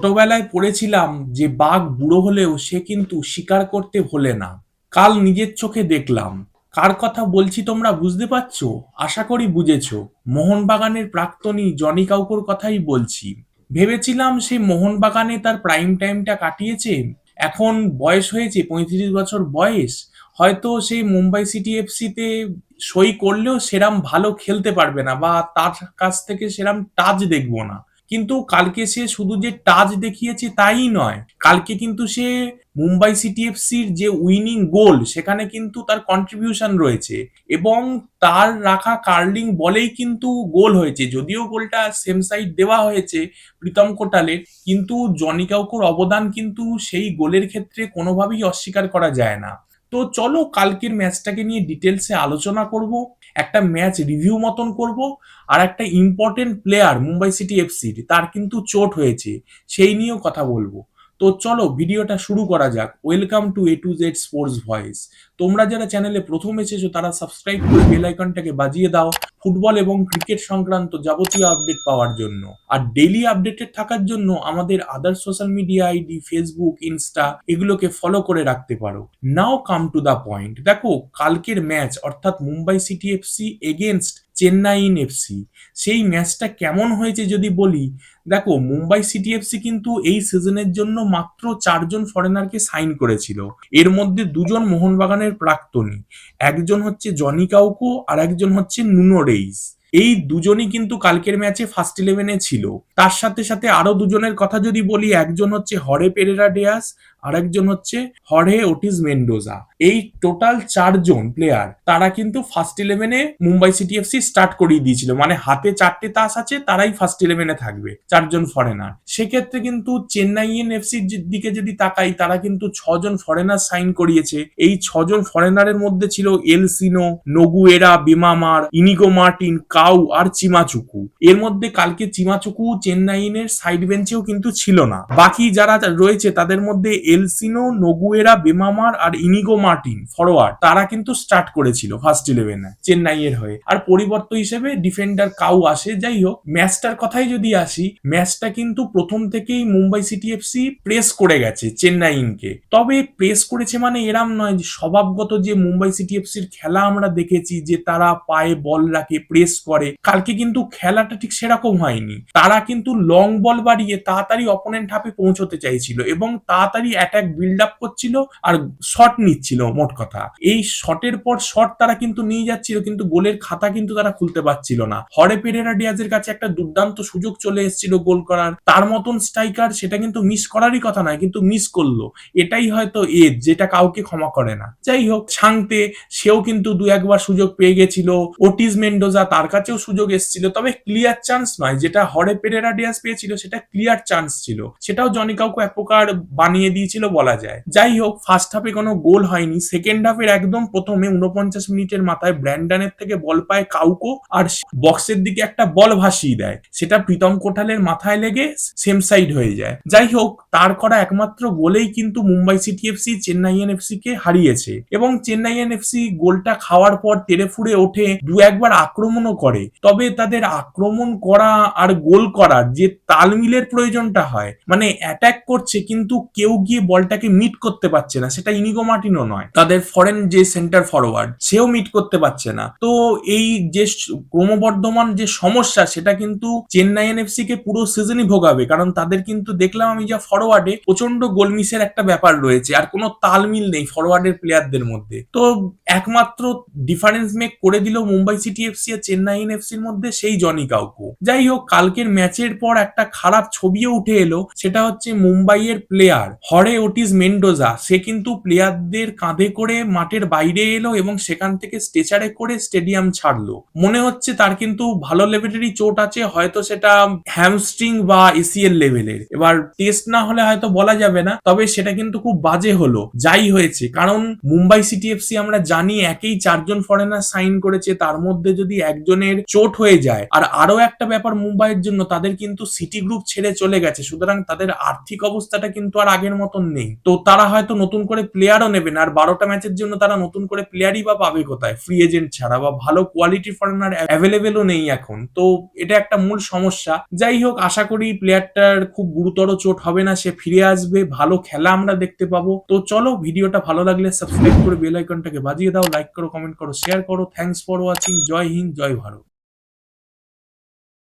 ছোটবেলায় পড়েছিলাম যে বাঘ বুড়ো হলেও সে কিন্তু শিকার করতে ভোলে না। কাল নিজের চোখে দেখলাম। কার কথা বলছি তোমরা বুঝতে পারছ? আশা করি বুঝেছ। মোহনবাগানের প্রাক্তনী জনি কাউকোর কথাই বলছি। ভেবেছিলাম সে মোহনবাগানে তার প্রাইম টাইমটা কাটিয়েছে। এখন বয়স হয়েছে পঁয়ত্রিশ বছর বয়স। হয়তো সে মুম্বাই সিটি এফসিতে সই করলেও সেরাম ভালো খেলতে পারবে না বা তার কাছ থেকে সেরাম টাচ দেখব না। কিন্তু কালকে সে শুধু যে টাচ দেখিয়েছে তাই নয়, কালকে কিন্তু সে মুম্বাই সিটি এফসির যে উইনিং গোল, সেখানে কিন্তু তার কন্ট্রিবিউশন রয়েছে এবং তার রাখা কার্লিং বলেই কিন্তু গোল হয়েছে। যদিও গোলটা সেম সাইড দেওয়া হয়েছে প্রীতম কোটালের, কিন্তু জনি কাউকুর অবদান কিন্তু সেই গোলের ক্ষেত্রে কোনোভাবেই অস্বীকার করা যায় না। তো চলো কালকের ম্যাচটাকে নিয়ে ডিটেলসে আলোচনা করব, একটা ম্যাচ রিভিউ মতন করব, আর একটা ইম্পর্টেন্ট প্লেয়ার মুম্বাই সিটি এফসির তার কিন্তু চোট হয়েছে, সেই নিয়েও কথা বলব। তো চলো ভিডিওটা শুরু করা যাক। Welcome to A to Z sports voice তোমরা যারা চ্যানেলে প্রথম এসেছ, তারা সাবস্ক্রাইব করে বেল আইকনটাকে বাজিয়ে দাও ফুটবল এবং ক্রিকেট সংক্রান্ত যাবতীয় আপডেট পাওয়ার জন্য। আর ডেইলি আপডেটেড থাকার জন্য আমাদের other social media ID Facebook Insta এগুলোকে ফলো করে রাখতে পারো। নাও কাম টু দা পয়েন্ট দেখো, কালকের ম্যাচ অর্থাৎ Mumbai City FC against Chennaiyin FC সেই ম্যাচটা কেমন হয়েছে যদি বলি, দেখো, মুম্বাই সিটি এফসি কিন্তু এই সিজনের জন্য মাত্র চারজন ফরেনারকে সাইন করেছিল। এর মধ্যে দুজন মোহনবাগানের প্রাক্তনী। একজন হচ্ছে জনি কাউকো আর একজন হচ্ছে নুনো রেইস এই দুজনই কিন্তু কালকের ম্যাচে ফার্স্ট ইলেভেনে ছিল। তার সাথে সাথে আরও দুজনের কথা যদি বলি, একজন হচ্ছে হরে পেরেরা ডেয়াস আর একজন হচ্ছে হরে ওটিস মেন্ডোজা। এই টোটাল চারজন প্লেয়ার তারা কিন্তু ফার্স্ট ইলেভেনে মুম্বাই সিটি এফসি স্টার্ট করিয়ে দিয়েছিল। মানে হাতে চারটে তাস আছে, তারাই ফার্স্ট ইলেভেনে থাকবে, চারজন ফরেনার সেক্ষেত্রে কিন্তু চেন্নাইয়েন এফসির দিকে যদি তাকাই, তারা কিন্তু ছজন ফরেনার সাইন করিয়েছে। এই ছজন ফরেনারের মধ্যে ছিল Elsinho, Nogueira, Bemammer, Inigo Martin, cow আর চিমাচুকু। এর মধ্যে কালকে চিমাচুকু চেন্নাইনের সাইড বেঞ্চেও কিন্তু ছিল না। বাকি যারা রয়েছে, তাদের মধ্যে এলসিনো, নগুয়েরা, বেমামার আর ইনিগো মার্টিন ফরওয়ার্ড তারা কিন্তু স্টার্ট করেছিল ফার্স্ট ইলেভেনে চেন্নাইয়ের হয়ে। আর পরিবর্তন হিসেবে ডিফেন্ডার কাউ আসে যাই হোক ম্যাচটার কথাই যদি আসি, ম্যাচটা কিন্তু প্রথম থেকেই মুম্বাই সিটি এফসি প্রেস করে গেছে চেন্নাইনকে তবে প্রেস করেছে মানে এরাম নয়, যে স্বভাবগত যে মুম্বাই সিটি এফসির খেলা আমরা দেখেছি, যে তারা পায়ে বল রাখে, প্রেস করে, কালকে কিন্তু খেলাটা ঠিক সেরকম হয়নি। তারা কিন্তু লং বল বাড়িয়ে তাড়াতাড়ি অপোনেন্ট হাফে পৌঁছতে চাইছিল এবং তাড়াতাড়ি অ্যাটাক বিল্ড আপ করছিল আর শট নিচ্ছিল, মোট কথা। এই শটের পর শট তারা কিন্তু নিয়ে যাচ্ছিল, কিন্তু গোলের খাতা কিন্তু তারা খুলতে পারছিল না। হরে পেরেরা ডিয়াজের কাছে একটা দুর্দান্ত সুযোগ চলে এসেছিল গোল করার। তার মতন স্ট্রাইকার সেটা কিন্তু মিস করারই কথা নয়, কিন্তু মিস করল। এটাই হয়তো এজ যেটা কাউকে ক্ষমা করে না। যাই হোক ছাংতে সেও কিন্তু দু একবার সুযোগ পেয়ে গেছিল। ওটিস মেন্ডোজা তার কাছেও সুযোগ এসেছিল, তবে ক্লিয়ার চান্স নয়। যেটা হরে পেরেরা ডিয়াজ পেয়েছিল, সেটা ক্লিয়ার চান্স ছিল। সেটাও জনি কাউকে এক প্রকার বানিয়ে দিয়েছিল বলা যায়। যাই হোক ফার্স্ট হাফে কোনো গোল হয়নি। সেকেন্ড হাফের একদম প্রথমে উনপঞ্চাশ মিনিটের মাথায় ব্র্যান্ডানের থেকে বল পায় কাউকো আর বক্সের দিকে একটা বল ভাসিয়ে দেয়। সেটা প্রীতম কোঠালের মাথায় লেগে সেম সাইড হয়ে যায়। যাই হোক, তার করা একমাত্র গোলেই কিন্তু Mumbai City FC Chennaiyin FC কে হারিয়েছে এবং চেন্নাইয়েন এফসি গোলটা খাওয়ার পর তেরে ফুড়ে ওঠে দু একবার আক্রমণও করে। তবে তাদের আক্রমণ করা আর গোল করার যে তালমিলের প্রয়োজনটা হয় মানে অ্যাটাক করছে কিন্তু কেউ গিয়ে বলটাকে মিট করতে পারছে না। সেটা ইনিগো মার্টিনও নয়। তাদের ফরেন যে সেন্টার ফরওয়ার্ড সেও মিট করতে পারছে না। তো এই যে ক্রমবর্ধমান যে সমস্যা, সেটা কিন্তু চেন্নাই এনএফসি কে পুরো সিজনই ভোগাবে। কারণ তাদের কিন্তু দেখলাম আমি যা ফরওয়ার্ডে প্রচণ্ড গোল মিসের একটা ব্যাপার রয়েছে। আর কোনো তালমিল নেই ফরওয়ার্ডের প্লেয়ারদের মধ্যে। তো একমাত্র ডিফারেন্স মেক করে দিল মুম্বাই সিটি এফসি আর চেন্নাই এনএফসির মধ্যে সেই জনি কাউকু যাই হোক, কালকের ম্যাচের পর একটা খারাপ ছবিও উঠে এলো। সেটা হচ্ছে মুম্বাইয়ের প্লেয়ার হরে ওটিস মেন্ডোজা। সে কিন্তু প্লেয়ারদের কাঁধে করে মাঠের বাইরে এলো এবং সেখান থেকে স্ট্রেচারে করে স্টেডিয়াম ছাড়লো। মনে হচ্ছে তার কিন্তু ভালো লেভেলেরই চোট আছে, হয়তো সেটা হ্যামস্ট্রিং বা এসিএল লেভেলের। এবার টেস্ট না হলে হয়তো বলা যাবে না, তবে সেটা কিন্তু খুব বাজে হলো। যাই হয়েছে, কারণ মুম্বাই সিটি এফসি আমরা জানি একেই চারজন ফরেনার সাইন করেছে, তার মধ্যে যদি একজনের চোট হয়ে যায়। আর আরও একটা ব্যাপার মুম্বাইয়ের জন্য, তাদের কিন্তু সিটি গ্রুপ ছেড়ে চলে গেছে, সুতরাং তাদের আর্থিক অবস্থাটা কিন্তু আর আগের মতো এখন নেই। তো তারা হয়তো নতুন করে প্লেয়ারও নেবে না। আর বারোটা ম্যাচের জন্য তারা নতুন করে প্লেয়ারই বা পাবে কোথায়? ফ্রি এজেন্ট ছাড়া বা ভালো কোয়ালিটি ফরেনার অ্যাভেলেবেলও নেই এখন। তো এটা একটা মূল সমস্যা। যাই হোক, আশা করি প্লেয়ারটার খুব গুরুতর চোট হবে না। সে ফিরে আসবে। ভালো খেলা আমরা দেখতে পাবো। তো চলো, ভিডিওটা ভালো লাগলে সাবস্ক্রাইব করে বেল আইকনটাকে বাজিয়ে দাও। লাইক করো কমেন্ট করো শেয়ার করো। থ্যাংকস ফর ওয়াচিং জয় হিন্দ, জয় ভারত।